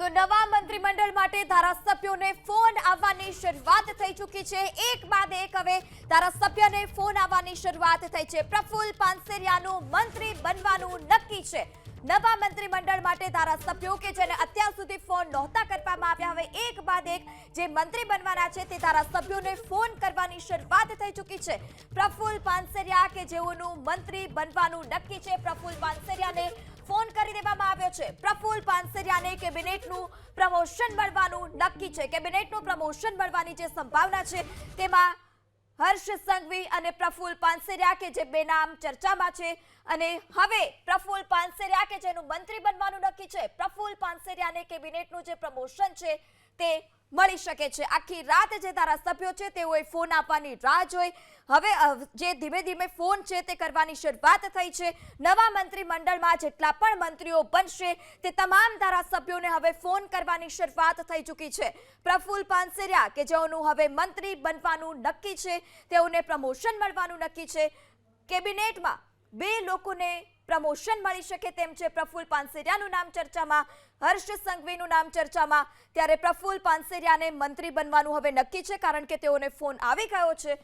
તો નવા મંત્રીમંડળ માટે ધારાસભ્યોને ફોન આવવાની શરૂઆત થઈ ચૂકી છે. એક બાદ એક હવે ધારાસભ્યને ફોન આવવાની શરૂઆત થઈ છે. પ્રફુલ પાનસેરિયાનું મંત્રી બનવાનું નક્કી છે. નવા મંત્રીમંડળ માટે ધારાસભ્યો કે જેને અત્યાર સુધી ફોન નહોતા કરવામાં આવ્યા, હવે એક બાદ એક જે મંત્રી બનવાના છે તે ધારાસભ્યોને ફોન કરવાની શરૂઆત થઈ ચૂકી છે. પ્રફુલ પાનસેરિયા કે જેઓનું મંત્રી બનવાનું નક્કી છે, પ્રફુલ પાનસેરિયાને ફોન કરી આવ્યો છે. પ્રફુલ પાનસરિયાને કેબિનેટનું પ્રમોશન મળવાનું નક્કી છે. કેબિનેટનું પ્રમોશન મળવાની જે સંભાવના છે, તેમાં હર્ષ સંઘવી અને પ્રફુલ પાનસરિયા કે જે બે નામ ચર્ચામાં છે અને હવે પ્રફુલ પાનસરિયા કે જેનું મંત્રી બનવાનું નક્કી છે. પ્રફુલ પાનસરિયાને કેબિનેટનું જે પ્રમોશન છે, તે મળી શકે છે. આખી રાત જે ધારાસભ્યો છે તેઓએ ફોન આપવાની રાહ જોઈ. હવે જે ધીમે ધીમે ફોન છે તે કરવાની શરૂઆત થઈ છે. નવા મંત્રીમંડળમાં જેટલા પણ મંત્રીઓ બનશે તે તમામ ધારાસભ્યોને હવે ફોન કરવાની શરૂઆત થઈ ચૂકી છે. પ્રફુલ્લ પાનસેરિયા કે જેઓનું હવે મંત્રી બનવાનું નક્કી છે, તેઓને પ્રમોશન મળવાનું નક્કી છે. કેબિનેટમાં બે લોકોને પ્રમોશન મળી શકે તેમ છે. પ્રફુલ પાનસેરિયાનું નામ ચર્ચામાં, હર્ષ સંઘવીનું નામ ચર્ચામાં. ત્યારે પ્રફુલ પાનસેરિયાને મંત્રી બનવાનું હવે નક્કી છે, કારણ કે તેઓને ફોન આવી ગયો છે.